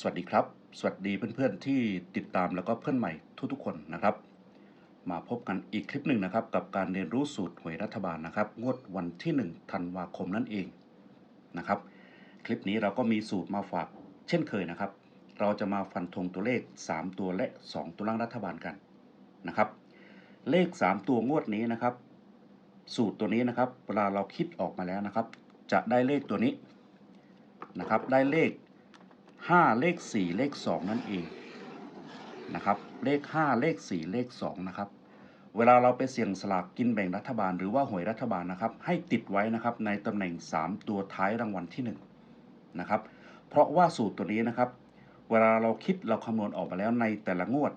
สวัสดีครับ สวัสดีเพื่อนๆที่ติดตามแล้วก็เพื่อนใหม่ทุกๆคนนะครับ มาพบกันอีกคลิปหนึ่งนะครับ กับการเรียนรู้สูตรหวยรัฐบาลนะครับ งวดวันที่ 1 ธันวาคมนั่นเองนะครับ คลิปนี้เราก็มีสูตรมาฝากเช่นเคยนะครับ เราจะมาฟันธงตัวเลข 3 ตัวและ 2 ตัวล่างรัฐบาลกันนะครับ เลข 3 ตัวงวดนี้นะครับ สูตรตัวนี้นะครับเวลาเราคิดออกมาแล้วนะครับ จะได้เลขตัวนี้นะครับ ได้เลข 5 เลข 4 เลข 2 นั่นเองนะครับ เลข 5 เลข 4 เลข 2 นะครับ เวลาเราไปเสี่ยงสลากกินแบ่งรัฐบาลหรือว่าหวยรัฐบาลนะครับ ให้ติดไว้นะครับในตำแหน่ง 3 ตัวท้ายรางวัลที่1นะครับ เพราะว่าสูตรตัวนี้นะครับ เวลาเราคิดเราคำนวณออกมาแล้วในแต่ละงวด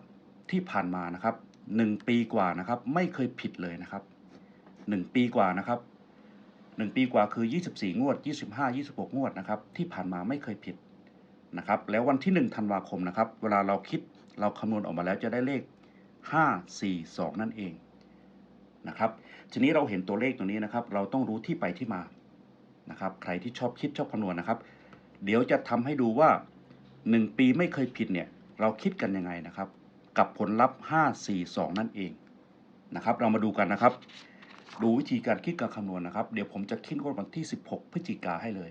ที่ผ่านมานะครับ 1 ปีกว่านะครับ ไม่เคยผิดเลยนะครับ 1 ปีกว่านะครับ 1 ปีกว่าคือ 24 งวด 25 26 งวดนะครับ ที่ผ่านมาไม่เคยผิด นะครับแล้ววันที่ 1 ธันวาคมนะครับ เวลาเราคิดเราคำนวณออกมาแล้วจะได้เลข 5 4 2 นั่นเองนะครับ ทีนี้เราเห็นตัวเลขตัวนี้นะครับ เราต้องรู้ที่ไปที่มานะครับ ใครที่ชอบคิดชอบคำนวณนะครับ เดี๋ยวจะทำให้ดูว่า 1 ปีไม่เคยผิดเนี่ยเราคิดกันยังไงนะครับ กับผลลัพธ์ 5 4 2 นั่นเองนะครับ เรามาดูกันนะครับ ดูวิธีการคิดการคำนวณนะครับ เดี๋ยวผมจะคิดงวดวันที่ 16 พฤศจิกาให้เลย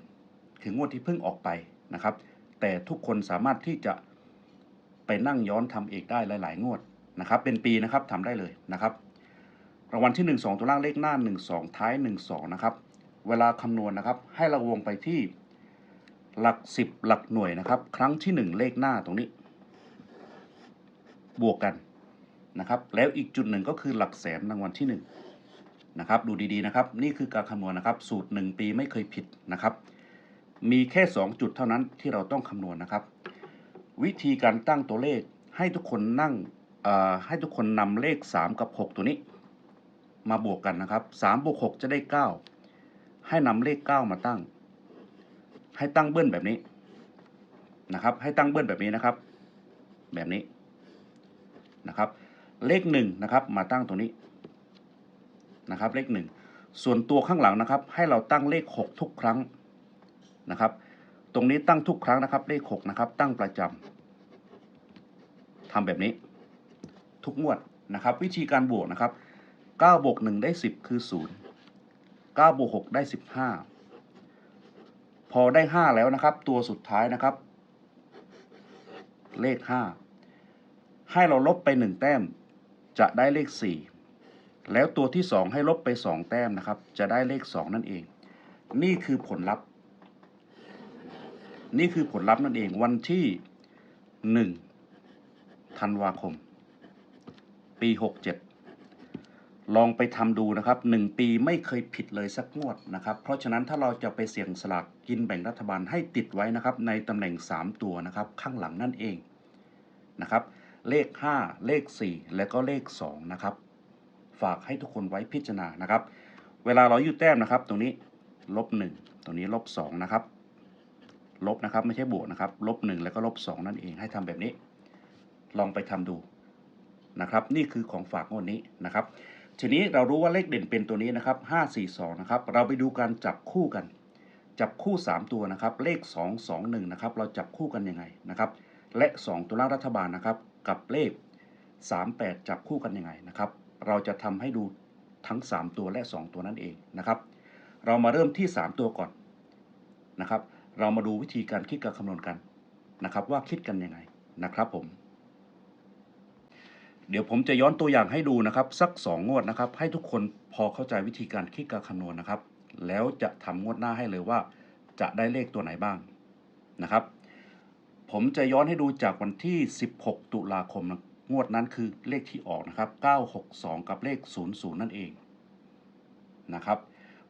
ถึงงวดที่เพิ่งออกไปนะครับ แต่ทุกคนสามารถที่จะไปนั่งย้อนทำเองได้หลาย ๆ งวดนะครับ เป็นปีนะครับทำได้เลยนะครับ รางวัลที่ 1 2 ตัวล่างเลขหน้า 1 2 ท้าย 1 2 นะครับ เวลาคำนวณนะครับ ให้เราวงไปที่หลัก 10 หลักหน่วยนะครับ ครั้งที่ 1 เลขหน้าตรงนี้ บวกกันนะครับ แล้วอีกจุดหนึ่งก็คือหลักแสนรางวัลที่ 1 นะครับ ดูดี ๆ นะครับ นี่คือการคำนวณนะครับ สูตร 1 ปีไม่เคยผิดนะครับ มีแค่ 2 จุดเท่านั้นที่เราต้องคำนวณนะครับ วิธีการตั้งตัวเลขให้ทุกคนนั่งให้ทุกคนนำเลข 3 กับ 6 ตัวนี้ มาบวกกันนะครับ3บวก6จะได้ 9 ให้นำเลข 9 มาตั้ง ให้ตั้งเบิ้ลแบบนี้นะครับ ให้ตั้งเบิ้ลแบบนี้นะครับ แบบนี้นะครับ เลข1นะครับมาตั้งตัวนี้นะครับ เลข 1 ส่วนตัวข้างหลังนะครับ ให้เราตั้งเลข 6 ทุกครั้ง นะครับ ตรงนี้ตั้งทุกครั้งนะครับเลข6นะครับ ตั้งประจำทำแบบนี้ ทุกงวดนะครับ วิธีการบวกนะครับ9บวก1ได้ 10 คือ 0 9บวก6ได้ 15 พอได้ 5 แล้วนะครับ ตัวสุดท้ายนะครับ เลข 5 ให้เราลบไป 1 แต้ม จะได้เลข 4 แล้วตัวที่ 2 ให้ลบไป 2 แต้มนะครับ จะได้เลข 2 นั่นเอง นี่คือผลลัพธ์ นี่คือผลลัพธ์นั่นเองวันที่หนึ่งธันวาคม ปีหกเจ็ดลองไปทำดูนะครับหนึ่งปีไม่เคยผิดเลยสักงวดนะครับ เพราะฉะนั้นถ้าเราจะไปเสี่ยงสลากกินแบ่งรัฐบาลให้ติดไว้นะครับ ในตำแหน่ง 3 ตัวนะครับ ข้างหลังนั่นเองนะครับ เลข 5 เลข 4 และก็เลข 2 นะครับ ฝากให้ทุกคนไว้พิจารณานะครับ เวลาเราอยู่แต้มนะครับ ตรงนี้ลบ1ตรงนี้ลบ2นะครับ ลบนะครับ ไม่ใช่บวกนะครับลบหนึ่งแล้วก็ลบสองนั่นเองให้ทำแบบนี้ ลองไปทำดูนะครับ นี่คือของฝากงวดนี้นะครับ ทีนี้เรารู้ว่าเลขเด่นเป็นตัวนี้นะครับห้าสี่สองนะครับเราไปดูการจับคู่กัน จับคู่ 3 ตัวนะครับ เลข 2 2 1นะครับเราจับคู่กันยังไงนะครับ และ 2 ตัวล่างรัฐบาลนะครับ กับเลข 3 8 จับคู่กันยังไงนะครับ เราจะทำให้ดูทั้ง 3 ตัวและ 2 ตัวนั่นเองนะครับ เรามาเริ่มที่ 3 ตัวก่อนนะครับ เรามาดูวิธีการคิดการคำนวณกันนะครับ ว่าคิดกันยังไงนะครับผม เดี๋ยวผมจะย้อนตัวอย่างให้ดูนะครับ สัก 2 งวดนะครับ ให้ทุกคนพอเข้าใจวิธีการคิดการคำนวณนะครับ แล้วจะทำงวดหน้าให้เลยว่า จะได้เลขตัวไหนบ้างนะครับ ผมจะย้อนให้ดูจากวันที่ 16 ตุลาคมงวดนั้นคือเลขที่ออกนะครับ 962 กับเลข 00 นั่นเองนะครับ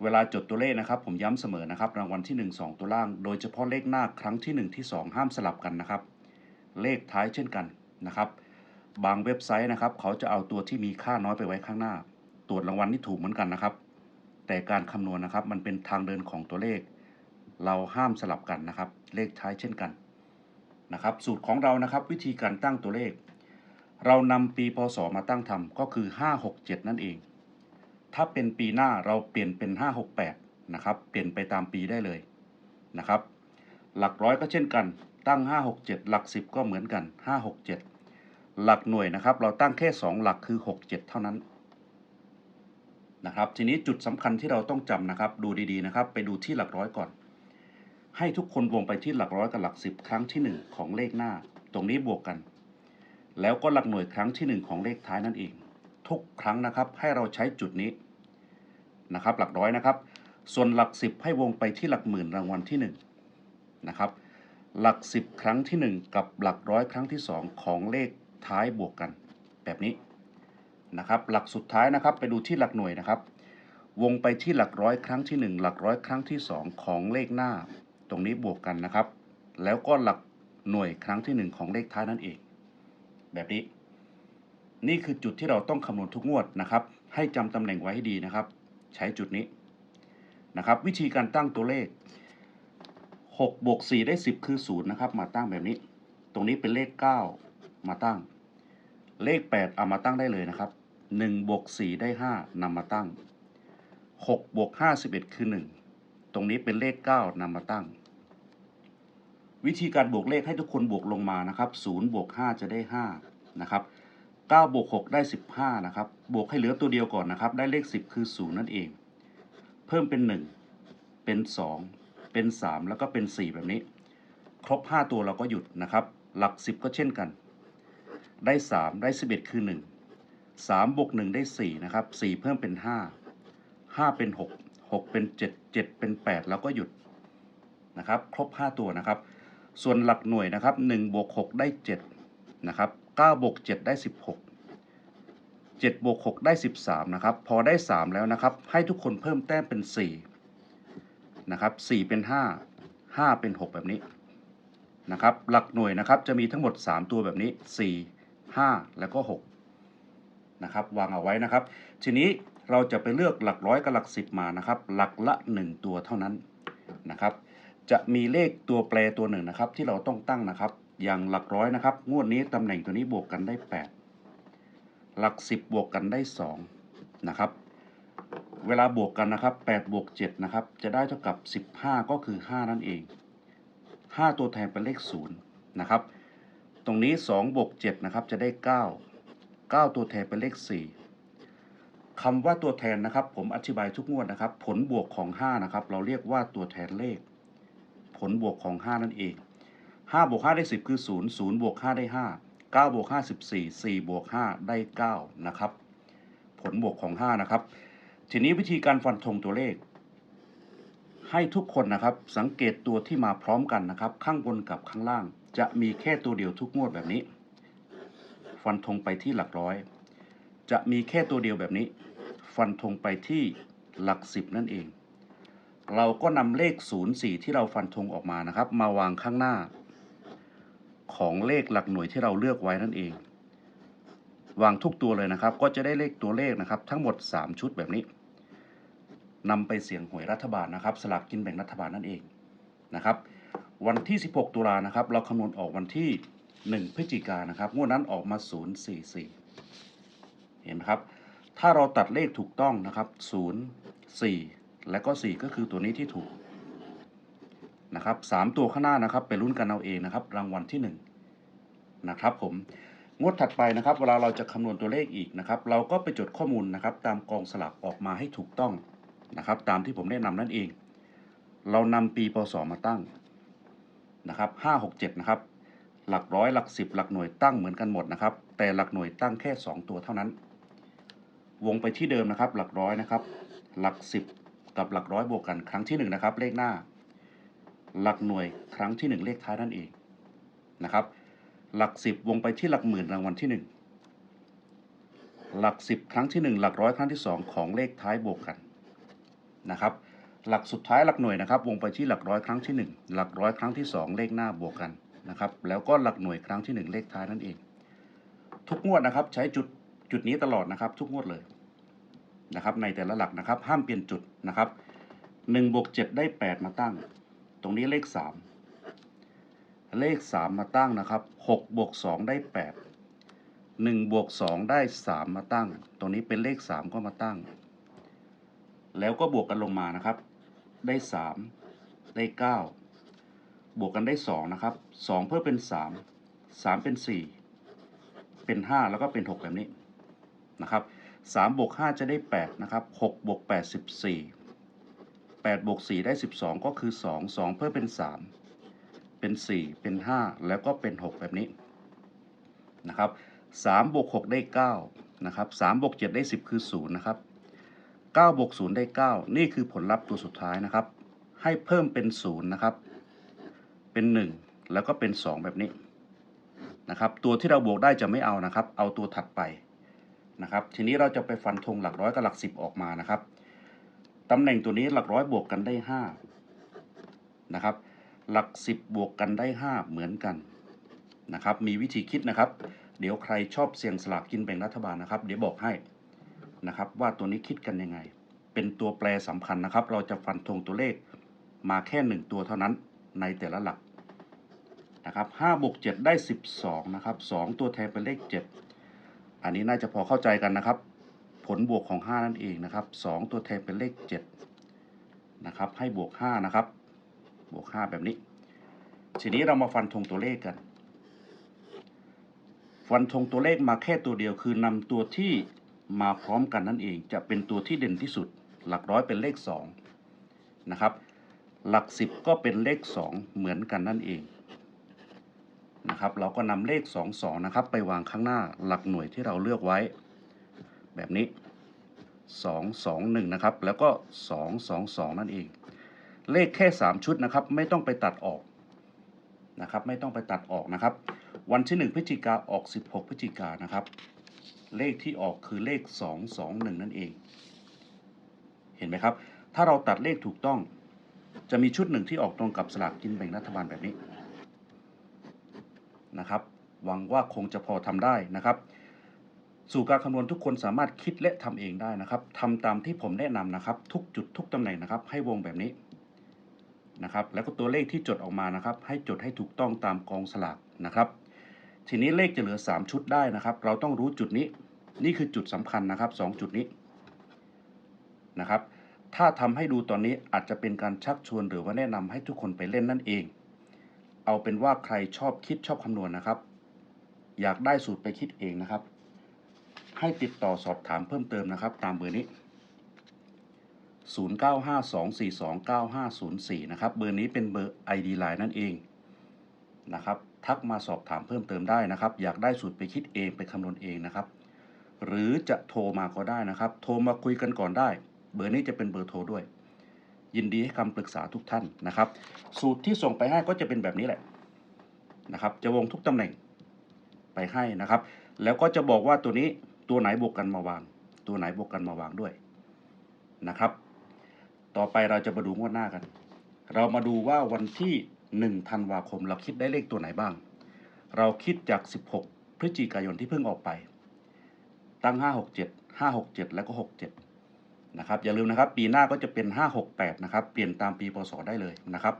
เวลาจดตัวเลขนะครับ ผมย้ำเสมอนะครับ รางวัลที่ 1 2 ตัวล่าง โดยเฉพาะเลขหน้าครั้งที่ 1 ที่ 2 ห้ามสลับกันนะครับ เลขท้ายเช่นกันนะครับ บางเว็บไซต์นะครับ เขาจะเอาตัวที่มีค่าน้อยไปไว้ข้างหน้า ตรวจรางวัลนี่ถูกเหมือนกันนะครับ แต่การคำนวณนะครับ มันเป็นทางเดินของตัวเลข เราห้ามสลับกันนะครับ เลขท้ายเช่นกันนะครับ สูตรของเรานะครับ วิธีการตั้งตัวเลข เรานำปีพศมาตั้งทำก็คือ 567 นั่นเอง ถ้าเป็นปีหน้าเราเปลี่ยนเป็น 568 นะครับ เปลี่ยนไปตามปีได้เลยนะครับ หลักร้อยก็เช่นกัน ตั้ง 5 6 7 หลัก 10 ก็เหมือนกัน 5 6 7 หลักหน่วยนะครับ เราตั้งแค่ 2 หลักคือ 6 7 เท่านั้นนะครับ ทีนี้จุดสำคัญที่เราต้องจำนะครับ ดูดีๆนะครับ ไปดูที่หลักร้อยก่อน ให้ทุกคนวงไปที่หลักร้อยกับหลัก 10 ครั้งที่ 1 ของเลขหน้า ตรงนี้บวกกัน แล้วก็หลักหน่วยครั้งที่ 1 ของเลขท้ายนั่นเอง ทุกครั้งนะครับ ให้เราใช้จุดนี้นะครับ หลักร้อยนะครับ ส่วนหลัก 10 ให้วงไปที่หลักหมื่นรางวัลที่1นะครับหลัก 10 ครั้งที่ 1 กับหลักร้อยครั้งที่ 2 ของเลขท้ายบวกกัน แบบนี้นะครับ หลักสุดท้ายนะครับ ไปดูที่หลักหน่วยนะครับ วงไปที่หลักร้อยครั้งที่ 1 หลักร้อยครั้งที่ 2 ของเลขหน้า ตรงนี้บวกกันนะครับ แล้วก็หลักหน่วยครั้งที่ 1 ของเลขท้ายนั่นเอง แบบนี้ นี่คือจุดที่เราต้องคำนวณทุกงวดนะครับ ให้จำตำแหน่งไว้ให้ดีนะครับ ใช้จุดนี้นะครับ วิธีการตั้งตัวเลข6บวก4ได้ 10 คือ 0 นะครับ มาตั้งแบบนี้ ตรงนี้เป็นเลข 9 มาตั้ง เลข 8 เอามาตั้งได้เลยนะครับ1บวก4ได้ 5นำมาตั้ง6บวก5 11 คือ 1 ตรงนี้เป็นเลข 9นำมาตั้ง วิธีการบวกเลขให้ทุกคนบวกลงมานะครับ0บวก5จะได้5นะครับ 9บวก6ได้ 15 นะครับ บวกให้เหลือตัวเดียวก่อนนะครับ ได้เลข 10 คือ 0 นั่นเอง เพิ่มเป็น 1 เป็น 2 เป็น 3 แล้วก็เป็น 4 แบบนี้ ครบ 5 ตัวเราก็หยุดนะครับ หลัก 10 ก็เช่นกัน ได้ 3 ได้ 11 คือ 1 3บวก1ได้ 4 นะครับ 4 เพิ่มเป็น 5 5 เป็น 6 6 เป็น 7 7 เป็น 8 แล้วก็หยุดนะครับ ครบ 5 ตัวนะครับ ส่วนหลักหน่วยนะครับ1บวก6ได้ 7 นะครับ 9บวก7ได้ 16 7บวก6ได้ 13 นะครับ พอได้ 3 แล้วนะครับ ให้ทุกคนเพิ่มแต้มเป็น 4 นะครับ 4 เป็น 5 5 เป็น 6 แบบนี้นะครับ หลักหน่วยนะครับจะมีทั้งหมด 3 ตัวแบบนี้ 4 5 แล้วก็6นะครับ วางเอาไว้นะครับ ทีนี้เราจะไปเลือกหลักร้อยกับหลัก10มานะครับ หลักละ 1 ตัวเท่านั้นนะครับ จะมีเลขตัวแปรตัวหนึ่งนะครับ ที่เราต้องตั้งนะครับ อย่างหลักร้อยนะครับ งวดนี้ตำแหน่งตัวนี้บวกกันได้ 8 หลัก 10 บวกกันได้ 2 นะครับ เวลาบวกกันนะครับ8บวก7นะครับ จะได้เท่ากับ 15 ก็คือ 5 นั่นเอง 5 ตัวแทนเป็นเลข0นะครับ ตรงนี้2บวก7นะครับ จะได้ 9 9 ตัวแทนเป็นเลข 4คำว่าตัวแทนนะครับ ผมอธิบายทุกงวดนะครับ ผลบวกของ 5 นะครับ เราเรียกว่าตัวแทนเลข ผลบวกของ 5 นั่นเอง 5บวก5ได้ 10 คือ 0 0บวก5ได้ 5 9บวก5 14 4บวก5ได้ 9 นะครับ ผลบวกของ 5 นะครับ ทีนี้วิธีการฟันธงตัวเลข ให้ทุกคนนะครับ สังเกตตัวที่มาพร้อมกันนะครับ ข้างบนกับข้างล่าง จะมีแค่ตัวเดียวทุกงวดแบบนี้ ฟันธงไปที่หลักร้อย จะมีแค่ตัวเดียวแบบนี้ ฟันธงไปที่หลักสิบนั่นเอง เราก็นำเลข 04 ที่เราฟันธงออกมานะครับ มาวางข้างหน้า ของเลขหลักหน่วยที่เราเลือกไว้นั่นเอง วางทุกตัวเลยนะครับ ก็จะได้เลขตัวเลขนะครับ ทั้งหมด 3 ชุดแบบนี้นำไปเสี่ยงหวยรัฐบาลนะครับ สลากกินแบ่งรัฐบาลนั่นเองนะครับ วันที่ 16 ตุลานะครับ เราคำนวณออกวันที่ 1 พฤศจิกายนนะครับงวดนั้นออกมา 044 เห็นไหมครับ ถ้าเราตัดเลขถูกต้องนะครับ 0 4 และก็ 4 ก็คือตัวนี้ที่ถูก นะครับสามตัวข้างหน้านะครับไปลุ้นกันเอาเองนะครับ รางวัลที่1นนะครับผมงวดถัดไปนะครับ เวลาเราจะคำนวณตัวเลขอีกนะครับ เราก็ไปจดข้อมูลนะครับ ตามกองสลากออกมาให้ถูกต้องนะครับ ตามที่ผมแนะนำนั่นเอง เรานำปีพศมาตั้งนะครับห้าหกเจ็ดนะครับ หลักร้อยหลักสิบหลักหน่วยตั้งเหมือนกันหมดนะครับ แต่หลักหน่วยตั้งแค่ 2 ตัวเท่านั้น วงไปที่เดิมนะครับ หลักร้อยนะครับ หลักสิบกับหลักร้อยบวกกันครั้งที่1นะครับเลขหน้า หลักหน่วยครั้งที่ 1 เลขท้ายนั่นเองนะครับ หลักสิบวงไปที่หลักหมื่นรางวัลที่ 1 หลักสิบครั้งที่ 1 หลักร้อยครั้งที่ 2 ของเลขท้ายบวกกันนะครับ หลักสุดท้ายหลักหน่วยนะครับ วงไปที่หลักร้อยครั้งที่ 1 หลักร้อยครั้งที่ 2 เลขหน้าบวกกันนะครับ แล้วก็หลักหน่วยครั้งที่ 1 เลขท้ายนั่นเอง ทุกงวดนะครับใช้จุดจุดนี้ตลอดนะครับ ทุกงวดเลยนะครับในแต่ละหลักนะครับ ห้ามเปลี่ยนจุดนะครับ1บวก7ได้ 8 มาตั้ง ตรงนี้เลข 3 เลข 3 มาตั้งนะครับ6บวก2ได้ 8 1บวก2ได้ 3 มาตั้ง ตรงนี้เป็นเลข 3 ก็มาตั้ง แล้วก็บวกกันลงมานะครับ ได้ 3 ได้ 9 บวกกันได้สองนะครับสองเพิ่มเป็นสามสามเป็นสี่เป็นห้าแล้วก็เป็นหกแบบนี้นะครับสามบวกห้าจะได้แปดนะครับหกบวกแป ดสิบสี่แปดบวกสี่ได้สิบสองก็คือสองสองเพิ่มเป็นสามเป็นสี่เป็นห้าแล้วก็เป็นหกแบบนี้นะครับสามบวกหกได้เก้านะครับสามบวกเจ็ดได้สิบคือศูนย์นะครับเก้าบวกศูนย์ได้เก้านี่คือผลลัพธ์ตัวสุดท้ายนะครับ ให้เพิ่มเป็นศูนย์นะครับ เป็น 1 แล้วก็เป็น 2 แบบนี้นะครับตัวที่เราบวกได้จะไม่เอานะครับ เอาตัวถัดไปนะครับ ทีนี้เราจะไปฟันธงหลักร้อยกับหลักสิบออกมานะครับ ตำแหน่งตัวนี้หลักร้อยบวกกันได้5นะครับ หลักสิบบวกกันได้ 5 เหมือนกันนะครับ มีวิธีคิดนะครับ เดี๋ยวใครชอบเสี่ยงสลากกินแบ่งรัฐบาลนะครับ เดี๋ยวบอกให้นะครับ ว่าตัวนี้คิดกันยังไง เป็นตัวแปรสำคัญนะครับ เราจะฟันธงตัวเลขมาแค่หนึ่งตัวเท่านั้นในแต่ละหลักนะครับ5บวก7ได้ 12 นะครับ 2 ตัวแทนเป็นเลข 7 อันนี้น่าจะพอเข้าใจกันนะครับ ลบวกของ 5 นั่นเองนะครับ 2 ตัวแทนเป็นเลข7นะครับให้บวก 5 นะครับ บวก 5 แบบนี้ ทีนี้เรามาฟันธงตัวเลขกัน ฟันธงตัวเลขมาแค่ตัวเดียวคือนำตัวที่มาพร้อมกันนั่นเอง จะเป็นตัวที่เด่นที่สุด หลักร้อยเป็นเลข2นะครับ หลักสิบก็เป็นเลข 2 เหมือนกันนั่นเองนะครับเราก็นำเลข 2 2 นะครับ ไปวางข้างหน้าหลักหน่วยที่เราเลือกไว้ แบบนี้ 2 2 1 นะครับ แล้วก็ 2 2 2 นั่นเอง เลขแค่ 3 ชุดนะครับ ไม่ต้องไปตัดออกนะครับ ไม่ต้องไปตัดออกนะครับ วันที่ 1พฤศจิกาออก 16พฤศจิกานะครับ เลขที่ออกคือเลข 2 2 1 นั่นเอง เห็นไหมครับ ถ้าเราตัดเลขถูกต้อง จะมีชุดหนึ่งที่ออกตรงกับสลากกินแบ่งรัฐบาลแบบนี้นะครับ หวังว่าคงจะพอทำได้นะครับ สู่การคำนวณทุกคนสามารถคิดและทำเองได้นะครับทำตามที่ผมแนะนำนะครับ ทุกจุดทุกตำแหน่งนะครับ ให้วงแบบนี้นะครับ แล้วก็ตัวเลขที่จดออกมานะครับ ให้จดให้ถูกต้องตามกองสลากนะครับ ทีนี้เลขจะเหลือ 3 ชุดได้นะครับ เราต้องรู้จุดนี้ นี่คือจุดสำคัญนะครับ 2 จุดนี้นะครับ ถ้าทำให้ดูตอนนี้อาจจะเป็นการชักชวนหรือว่าแนะนำให้ทุกคนไปเล่นนั่นเอง เอาเป็นว่าใครชอบคิดชอบคำนวณนะครับ อยากได้สูตรไปคิดเองนะครับ ให้ติดต่อสอบถามเพิ่มเติมนะครับ ตามเบอร์นี้ 0952429504 นะครับ เบอร์นี้เป็นเบอร์ ID Line นั่นเองนะครับ ทักมาสอบถามเพิ่มเติมได้นะครับ อยากได้สูตรไปคิดเองไปคำนวณเองนะครับ หรือจะโทรมาก็ได้นะครับ โทรมาคุยกันก่อนได้ เบอร์นี้จะเป็นเบอร์โทรด้วย ยินดีให้คำปรึกษาทุกท่านนะครับ สูตรที่ส่งไปให้ก็จะเป็นแบบนี้แหละนะครับ จะวงทุกตำแหน่งไปให้นะครับ แล้วก็จะบอกว่าตัวนี้ ตัวไหนบวกกันมาวาง ตัวไหนบวกกันมาวางด้วยนะครับ ต่อไปเราจะมาดูงวดหน้ากัน เรามาดูว่าวันที่1ธันวาคมเราคิดได้เลขตัวไหนบ้าง เราคิดจาก 16 พฤศจิกายนที่เพิ่งออกไป ตั้ง 567 567 แล้วก็ 67 นะครับ อย่าลืมนะครับ ปีหน้าก็จะเป็น 568 นะครับ เปลี่ยนตามปีพศได้เลยนะครับ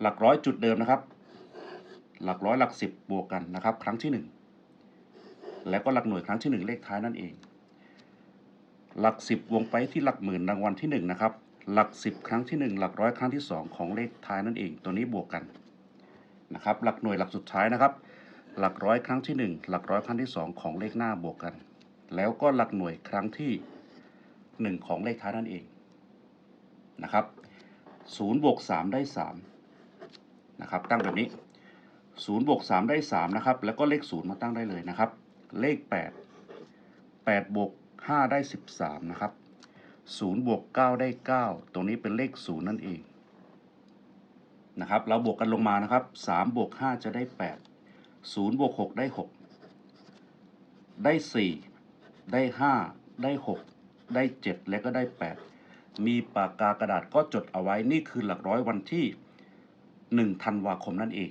หลักร้อยจุดเดิมนะครับ หลักร้อยหลักสิบบวกกันนะครับ ครั้งที่ 1 แล้วก็หลักหน่วยครั้งที่ 1 เลขท้ายนั่นเอง หลักสิบวงไปที่หลักหมื่นรางวัลที่ 1 นะครับ หลักสิบครั้งที่ 1 หลักร้อยครั้งที่ 2 ของเลขท้ายนั่นเอง ตัวนี้บวกกันนะครับ หลักหน่วยหลักสุดท้ายนะครับ หลักร้อยครั้งที่ 1 หลักร้อยครั้งที่ 2 ของเลขหน้าบวกกัน แล้วก็หลักหน่วยครั้งที่ 1 ของเลขท้ายนั่นเองนะครับ0บวก3ได้3นะครับ ตั้งแบบนี้0บวก3ได้3นะครับ แล้วก็เลข0มาตั้งได้เลยนะครับ เลข 8 8 บวก 5 ได้ 13 นะครับ 0 บวก 9 ได้ 9 ตรงนี้เป็นเลข 0 นั่นเอง นะครับ เราบวกกันลงมานะครับ 3 บวก 5 จะได้ 8 0 บวก 6 ได้ 6 ได้ 4 ได้ 5 ได้ 6 ได้ 7 และก็ได้ 8 มีปากกากระดาษก็จดเอาไว้ นี่คือหลักร้อยวันที่1ธันวาคมนั่นเอง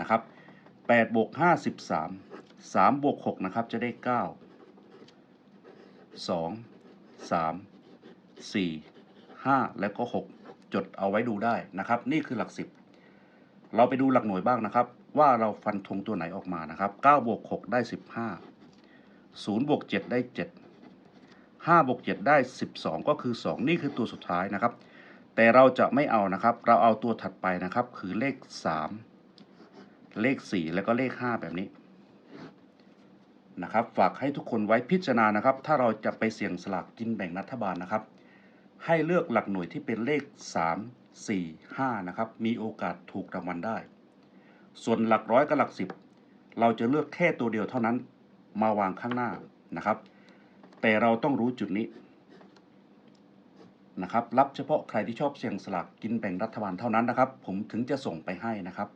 นะครับ8บวก5 13 3บวก6นะครับจะได้ 9 2 3 4 5 แล้วก็ 6 จดเอาไว้ดูได้นะครับ นี่คือหลัก 10 เราไปดูหลักหน่วยบ้างนะครับ ว่าเราฟันธงตัวไหนออกมานะครับ9บวก6ได้ 15 0บวก7ได้ 7 5บวก7ได้ 12 ก็คือ 2 นี่คือตัวสุดท้ายนะครับแแต่เราจะไม่เอานะครับ เราเอาตัวถัดไปนะครับ คือเลข 3 เลข 4 แล้วก็เลข 5 แบบนี้ นะครับ ฝากให้ทุกคนไว้พิจารณานะครับ ถ้าเราจะไปเสี่ยงสลากกินแบ่งรัฐบาลนะครับ ให้เลือกหลักหน่วยที่เป็นเลข 3 4 5นะครับ มีโอกาสถูกรางวัลได้ ส่วนหลักร้อยกับหลักสิบเราจะเลือกแค่ตัวเดียวเท่านั้นมาวางข้างหน้านะครับ แต่เราต้องรู้จุดนี้นะครับ รับเฉพาะใครที่ชอบเสี่ยงสลากกินแบ่งรัฐบาลเท่านั้นนะครับ ผมถึงจะส่งไปให้นะครับ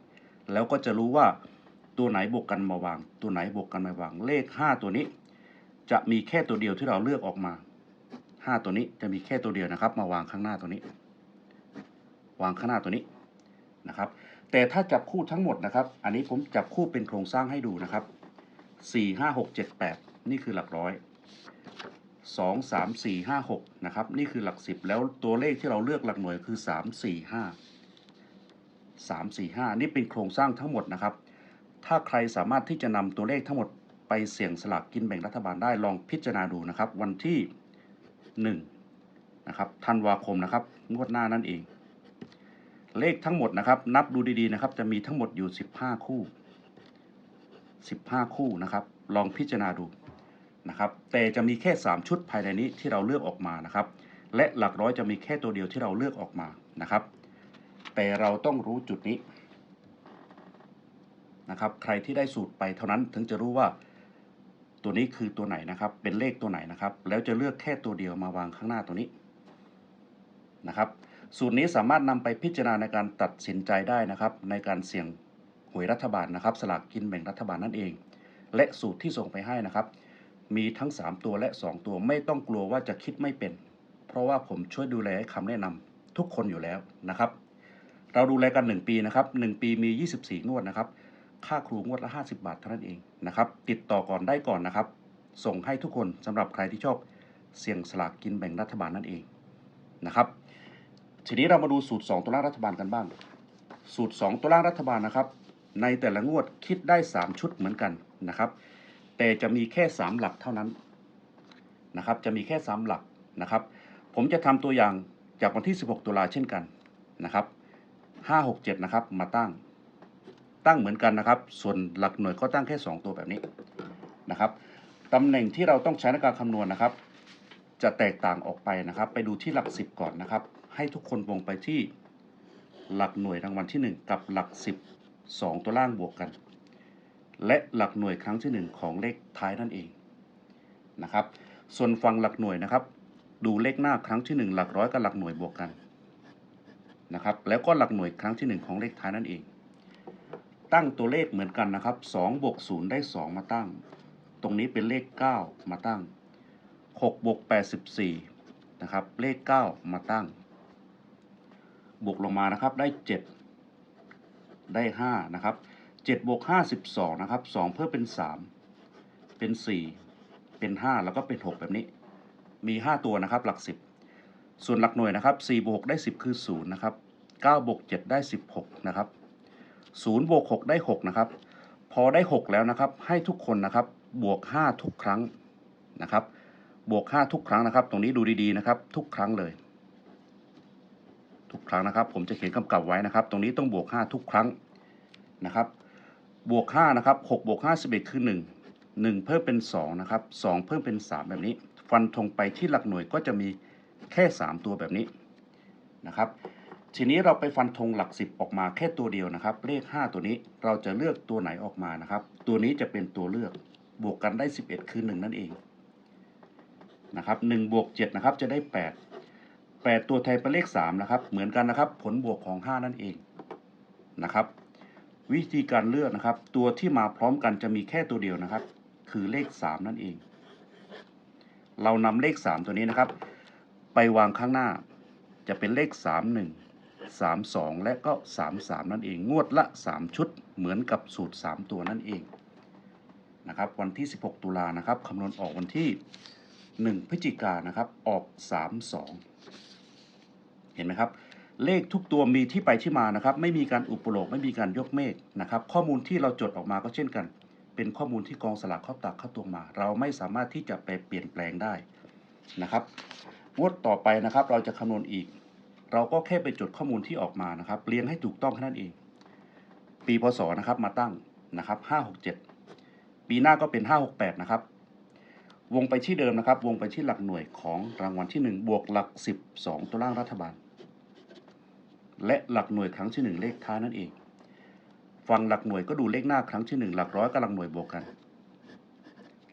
แล้วก็จะรู้ว่า ตัวไหนบวกกันมาวาง ตัวไหนบวกกันมาวาง เลข 5 ตัวนี้ จะมีแค่ตัวเดียวที่เราเลือกออกมา 5 ตัวนี้จะมีแค่ตัวเดียวนะครับ มาวางข้างหน้าตัวนี้ วางข้างหน้าตัวนี้นะครับ แต่ถ้าจับคู่ทั้งหมดนะครับ อันนี้ผมจับคู่เป็นโครงสร้างให้ดูนะครับสี่ห้าหกเจ็ดแปดนี่คือหลักร้อยสองสามสี่ห้าหกนะครับ นี่คือหลักสิบแล้วตัวเลขที่เราเลือกหลักหน่วยคือสามสี่ห้าสามสี่ห้านี่เป็นโครงสร้างทั้งหมดนะครับ ถ้าใครสามารถที่จะนำตัวเลขทั้งหมดไปเสี่ยงสลากกินแบ่งรัฐบาลได้ลองพิจารณาดูนะครับ วันที่หนึ่งนะครับธันวาคมนะครับงวดหน้านั่นเอง เลขทั้งหมดนะครับ นับดูดีๆนะครับ จะมีทั้งหมดอยู่ 15 คู่ 15 คู่นะครับ ลองพิจารณาดูนะครับ แต่จะมีแค่ 3 ชุดภายในนี้ที่เราเลือกออกมานะครับ และหลักร้อยจะมีแค่ตัวเดียวที่เราเลือกออกมานะครับ แต่เราต้องรู้จุดนี้ นะครับ ใครที่ได้สูตรไปเท่านั้นถึงจะรู้ว่าตัวนี้คือตัวไหนนะครับ เป็นเลขตัวไหนนะครับ แล้วจะเลือกแค่ตัวเดียวมาวางข้างหน้าตัวนี้นะครับ สูตรนี้สามารถนำไปพิจารณาในการตัดสินใจได้นะครับ ในการเสี่ยงหวยรัฐบาลนะครับ สลากกินแบ่งรัฐบาลนั่นเอง และสูตรที่ส่งไปให้นะครับ มีทั้ง 3 ตัวและ 2 ตัวไม่ต้องกลัวว่าจะคิดไม่เป็น เพราะว่าผมช่วยดูแลให้คำแนะนำทุกคนอยู่แล้วนะครับ เราดูแลกัน 1 ปีนะครับ 1 ปีมี 24 งวดนะครับ ค่าครูงวดละ 50 บาทเท่านั้นเองนะครับ ติดต่อก่อนได้ก่อนนะครับ ส่งให้ทุกคนสำหรับใครที่ชอบเสี่ยงสลากกินแบ่งรัฐบาลนั่นเองนะครับ ทีนี้เรามาดูสูตร 2 ตัวล่างรัฐบาลกันบ้าง สูตร 2 ตัวล่างรัฐบาลนะครับ ในแต่ละงวดคิดได้ 3 ชุดเหมือนกันนะครับ แต่จะมีแค่ 3 หลักเท่านั้นนะครับ จะมีแค่ 3 หลักนะครับ ผมจะทำตัวอย่างจากวันที่ 16 ตุลาเช่นกันนะครับ5 6 7 นะครับ มาตั้ง ตั้งเหมือนกันนะครับ ส่วนหลักหน่วยก็ตั้งแค่ 2 ตัวแบบนี้นะครับตำแหน่งที่เราต้องใช้ในการคำนวณนะครับ จะแตกต่างออกไปนะครับ ไปดูที่หลัก 10 ก่อนนะครับ ให้ทุกคนวงไปที่หลักหน่วยรางวัลที่ 1 กับหลัก 10 2 ตัวล่างบวกกัน และหลักหน่วยครั้งที่ 1 ของเลขท้ายนั่นเองนะครับ ส่วนฝั่งหลักหน่วยนะครับ ดูเลขหน้าครั้งที่ 1 หลักร้อยกับหลักหน่วยบวกกันนะครับ แล้วก็หลักหน่วยครั้งที่ 1 ของเลขท้ายนั่นเอง ตั้งตัวเลขเหมือนกันนะครับ2บวก0ได้ 2 มาตั้ง ตรงนี้เป็นเลข 9 มาตั้ง6บวก84นะครับเลข 9 มาตั้ง บวกลงมานะครับได้ 7 ได้ 5 นะครับ7บวก52นะครับ2 เพิ่มเป็น 3 เป็น 4 เป็น 5 แล้วก็เป็น 6 แบบนี้ มี 5 ตัวนะครับหลัก 10 ส่วนหลักหน่วยนะครับ4บวกได้ 10 คือ0นะครับ9บวก7ได้ 16นะครับ 0บวก6ได้6นะครับ พอได้ 6 แล้วนะครับ ให้ทุกคนนะครับ บวก 5 ทุกครั้งนะครับ บวก 5 ทุกครั้งนะครับ ตรงนี้ดูดีๆนะครับ ทุกครั้งเลย ทุกครั้งนะครับ ผมจะเขียนกำกับไว้นะครับ ตรงนี้ต้องบวก 5 ทุกครั้งนะครับ บวก 5 นะครับ6บวก5 11คือ 1 1 เพิ่มเป็น 2 นะครับ 2 เพิ่มเป็น 3 แบบนี้ ฟันธงไปที่หลักหน่วยก็จะมีแค่ 3 ตัวแบบนี้นะครับ ทีนี้เราไปฟันธงหลัก 10 ออกมาแค่ตัวเดียวนะครับ เลข 5 ตัวนี้เราจะเลือกตัวไหนออกมานะครับ ตัวนี้จะเป็นตัวเลือกบวกกันได้ 11 คือ 1 นั่นเองนะครับ1บวก7นะครับจะได้ 8 8 ตัวแทนเป็นเลข3นะครับเหมือนกันนะครับ ผลบวกของ 5 นั่นเองนะครับ วิธีการเลือกนะครับ ตัวที่มาพร้อมกันจะมีแค่ตัวเดียวนะครับ คือเลข 3 นั่นเอง เรานำเลข 3 ตัวนี้นะครับ ไปวางข้างหน้าจะเป็นเลข 3 1 3 2 และก็ 3 3 นั่นเอง งวดละ 3 ชุดเหมือนกับสูตร 3 ตัวนั่นเองนะครับวันที่ 16 ตุลานะครับคำนวณออกวันที่ 1 พฤศจิกานนะครับออก 3 2 เห็นไหมครับ เลขทุกตัวมีที่ไปที่มานะครับ ไม่มีการอุปโลกไม่มีการยกเมฆนะครับ ข้อมูลที่เราจดออกมาก็เช่นกัน เป็นข้อมูลที่กองสลากเข้าตักเข้าตัวมา เราไม่สามารถที่จะไปเปลี่ยนแปลงได้นะครับงวดต่อไปนะครับ เราจะคำนวณอีก เราก็แค่ไปจดข้อมูลที่ออกมานะครับเรียงให้ถูกต้องแค่นั้นเอง ปีพศนะครับมาตั้งนะครับห้าหกเจ็ดปีหน้าก็เป็นห้าหกแปดนะครับ วงไปที่เดิมนะครับ วงไปที่หลักหน่วยของรางวัลที่หนึ่งบวกหลักสิบสองตัวล่างรัฐบาล และหลักหน่วยครั้งที่หนึ่งเลขท้ายนั่นเองฟังหลักหน่วยก็ดูเลขหน้าครั้งที่หนึ่งหลักร้อยกับหลักหน่วยบวกกัน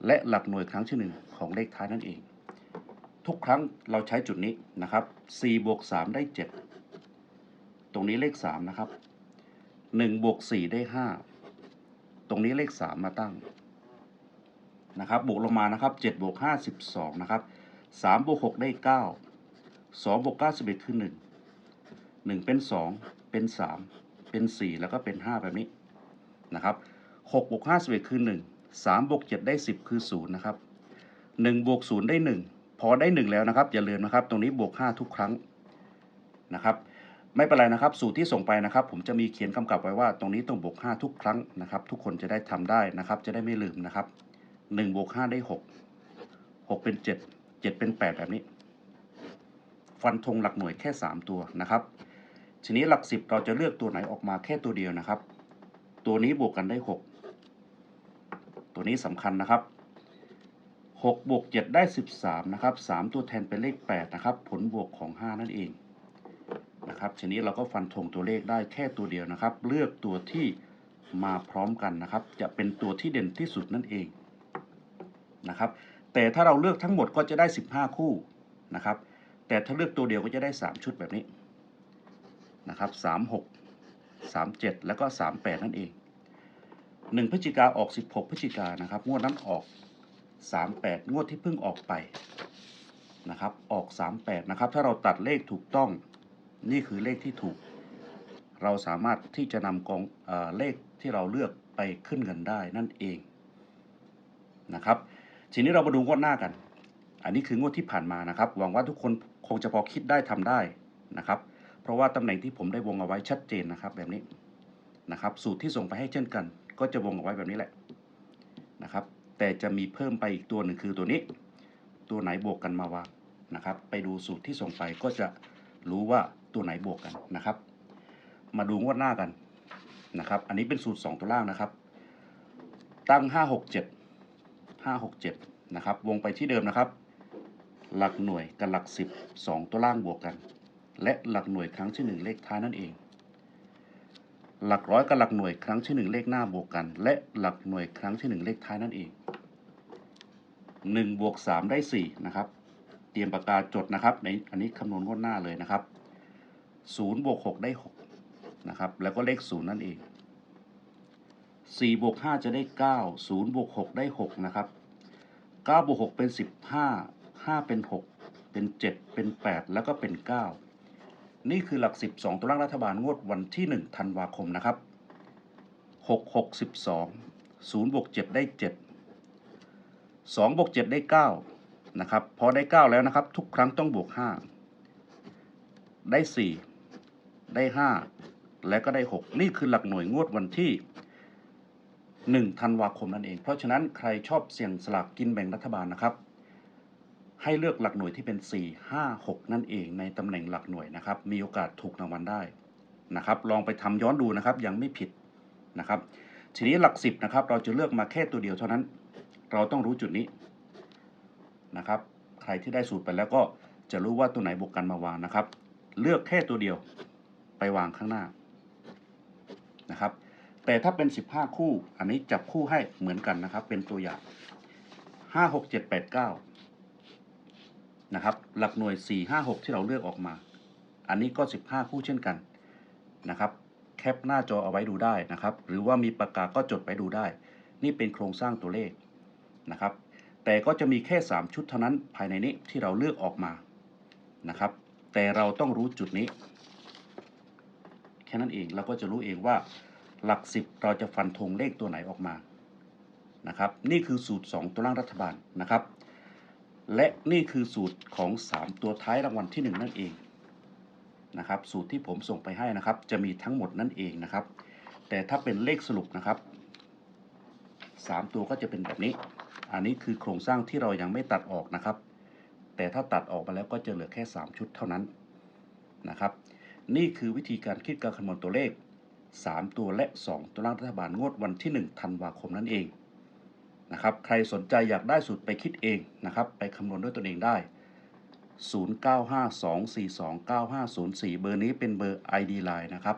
และหลักหน่วยครั้งที่หนึ่งของเลขท้ายนั่นเอง ทุกครั้งเราใช้จุดนี้นะครับ4บวก3ได้ 7 ตรงนี้เลข 3 นะครับ1บวก4ได้ 5 ตรงนี้เลข 3 มาตั้งนะครับบวกลงมานะครับ7บวก5 12นะครับ3บวก6ได้ 9 2บวก9 11คือ 1 1 เป็น 2 เป็น 3 เป็น 4 แล้วก็เป็น 5 แบบนี้นะครับ6บวก5 11คือ 1 3บวก7ได้ 10 คือ 0 นะครับ1บวก0ได้ 1 พอได้ 1 แล้วนะครับ อย่าลืมนะครับ ตรงนี้บวก 5 ทุกครั้งนะครับ ไม่เป็นไรนะครับ สูตรที่ส่งไปนะครับ ผมจะมีเขียนกำกับไว้ว่า ตรงนี้ต้องบวก 5 ทุกครั้งนะครับ ทุกคนจะได้ทำได้นะครับ จะได้ไม่ลืมนะครับ1บวก5ได้ 6 6 เป็น 7 7 เป็น 8 แบบนี้ ฟันธงหลักหน่วยแค่ 3 ตัวนะครับทีนี้หลัก 10 เราจะเลือกตัวไหนออกมาแค่ตัวเดียวนะครับ ตัวนี้บวกกันได้ 6 ตัวนี้สำคัญนะครับ 6บวก7ได้ 13 นะครับ 3 ตัวแทนเป็นเลข 8 นะครับ ผลบวกของ 5 นั่นเองนะครับทีนี้เราก็ฟันธงตัวเลขได้แค่ตัวเดียวนะครับ เลือกตัวที่มาพร้อมกันนะครับ จะเป็นตัวที่เด่นที่สุดนั่นเองนะครับ แต่ถ้าเราเลือกทั้งหมดก็จะได้ 15 คู่นะครับ แต่ถ้าเลือกตัวเดียวก็จะได้ 3 ชุดแบบนี้นะครับ 36 37 แล้วก็ 38 นั่นเอง 1พฤศจิกาออก 16พฤศจิกานะครับงวดนั้นออก 38 งวดที่เพิ่งออกไปนะครับ ออก 38 นะครับ ถ้าเราตัดเลขถูกต้อง นี่คือเลขที่ถูก เราสามารถที่จะนำกองเอเลขที่เราเลือกไปขึ้นเงินได้นั่นเองนะครับ ทีนี้เรามาดูงวดหน้ากัน อันนี้คืองวดที่ผ่านมานะครับ หวังว่าทุกคนคงจะพอคิดได้ทำได้นะครับ เพราะว่าตำแหน่งที่ผมได้วงเอาไว้ชัดเจนนะครับแบบนี้นะครับ สูตรที่ส่งไปให้เช่นกัน ก็จะวงเอาไว้แบบนี้แหละนะครับ แต่จะมีเพิ่มไปอีกตัวหนึ่งคือตัวนี้ ตัวไหนบวกกันมาวางนะครับ ไปดูสูตรที่ส่งไปก็จะรู้ว่าตัวไหนบวกกันนะครับ มาดูงวดหน้ากันนะครับ อันนี้เป็นสูตร 2 ตัวล่างนะครับ ตั้ง 5 6 7 5 6 7นะครับ วงไปที่เดิมนะครับ หลักหน่วยกับหลัก 10 2 ตัวล่างบวกกัน และหลักหน่วยครั้งที่ 1 เลขท้ายนั่นเอง หลักร้อยกับหลักหน่วยครั้งที่ 1 เลขหน้าบวกกัน และหลักหน่วยครั้งที่ 1 เลขท้ายนั่นเอง 1บวก3ได้4นะครับ เตรียมปากกาจดนะครับ ในอันนี้คำนวณงวดหน้าเลยนะครับ0บวก6ได้6นะครับแล้วก็เลข0นั่นเอง4บวก5จะได้ 9 0บวก6ได้6นะครับ9บวก6เป็น 15 5 เป็น 6 เป็น 7 เป็น 8 แล้วก็เป็น 9 นี่คือหลัก 12ตัวล่างรัฐบาลงวดวันที่ 1 ธันวาคมนะครับ 6 6 12 0บวก7ได้ 7 2บวก7ได้9นะครับพอได้ 9 แล้วนะครับ ทุกครั้งต้องบวก 5 ได้ 4 ได้ 5 และก็ได้ 6 นี่คือหลักหน่วยงวดวันที่1ธันวาคมนั่นเอง เพราะฉะนั้นใครชอบเสี่ยงสลากกินแบ่งรัฐบาลนะครับ ให้เลือกหลักหน่วยที่เป็น 4 5 6 นั่นเองในตำแหน่งหลักหน่วยนะครับ มีโอกาสถูกรางวัลได้นะครับ ลองไปทำย้อนดูนะครับยังไม่ผิดนะครับ ทีนี้หลัก 10นะครับเราจะเลือกมาแค่ตัวเดียวเท่านั้น เราต้องรู้จุดนี้นะครับ ใครที่ได้สูตรไปแล้วก็จะรู้ว่าตัวไหนบวกกันมาวางนะครับ เลือกแค่ตัวเดียวไปวางข้างหน้านะครับ แต่ถ้าเป็น 15 คู่ อันนี้จับคู่ให้เหมือนกันนะครับ เป็นตัวอย่าง 5 6 7 8 9นะครับ หลักหน่วย 4 5 6 ที่เราเลือกออกมา อันนี้ก็ 15 คู่เช่นกันนะครับแคปหน้าจอเอาไว้ดูได้นะครับ หรือว่ามีปากกาก็จดไว้ดูได้ นี่เป็นโครงสร้างตัวเลข นะครับ แต่ก็จะมีแค่ 3 ชุดเท่านั้นภายในนี้ที่เราเลือกออกมานะครับ แต่เราต้องรู้จุดนี้ แค่นั้นเองเราก็จะรู้เองว่าหลัก 10 เราจะฟันธงเลขตัวไหนออกมานะครับนี่คือสูตร 2 ตัวล่างรัฐบาลนะครับ และนี่คือสูตรของ 3 ตัวท้ายรางวัลที่ 1 นั่นเองนะครับสูตรที่ผมส่งไปให้นะครับ จะมีทั้งหมดนั่นเองนะครับ แต่ถ้าเป็นเลขสรุปนะครับ 3 ตัวก็จะเป็นแบบนี้ อันนี้คือโครงสร้างที่เรายังไม่ตัดออกนะครับ แต่ถ้าตัดออกมาแล้วก็จะเหลือแค่ 3 ชุดเท่านั้นนะครับ นี่คือวิธีการคิดการคำนวณตัวเลข 3 ตัวและ 2 ตัวล่างรัฐบาลงวดวันที่1ธันวาคมนั่นเองนะครับ ใครสนใจอยากได้สูตรไปคิดเองนะครับ ไปคำนวณด้วยตนเองได้ 0952429504 เบอร์นี้เป็นเบอร์ ID Line นะครับ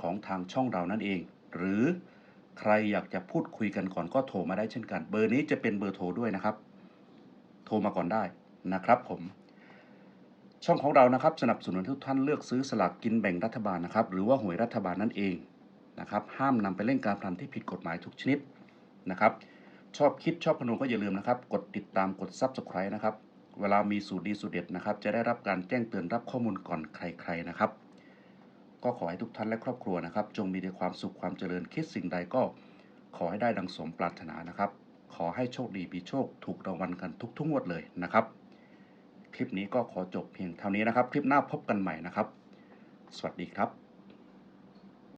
ของทางช่องเรานั่นเอง หรือ ใครอยากจะพูดคุยกันก่อนก็โทรมาได้เช่นกัน เบอร์นี้จะเป็นเบอร์โทรด้วยนะครับ โทรมาก่อนได้นะครับผม ช่องของเรานะครับ สนับสนุนทุกท่านเลือกซื้อสลากกินแบ่งรัฐบาลนะครับ หรือว่าหวยรัฐบาลนั่นเองนะครับ ห้ามนำไปเล่นการพนันที่ผิดกฎหมายทุกชนิดนะครับ ชอบคิดชอบพนมก็อย่าลืมนะครับ กดติดตามกด Subscribe นะครับ เวลามีสูตรดีสูตรเด็ดนะครับ จะได้รับการแจ้งเตือนรับข้อมูลก่อนใคร ๆนะครับ ก็ขอให้ทุกท่านและครอบครัวนะครับ จงมีแต่ความสุขความเจริญคิดสิ่งใดก็ขอให้ได้ดังสมปรารถนานะครับ ขอให้โชคดีมีโชค ถูกรางวัลกันทุกทุกงวดเลยนะครับ คลิปนี้ก็ขอจบเพียงเท่านี้นะครับ คลิปหน้าพบกันใหม่นะครับ สวัสดีครับ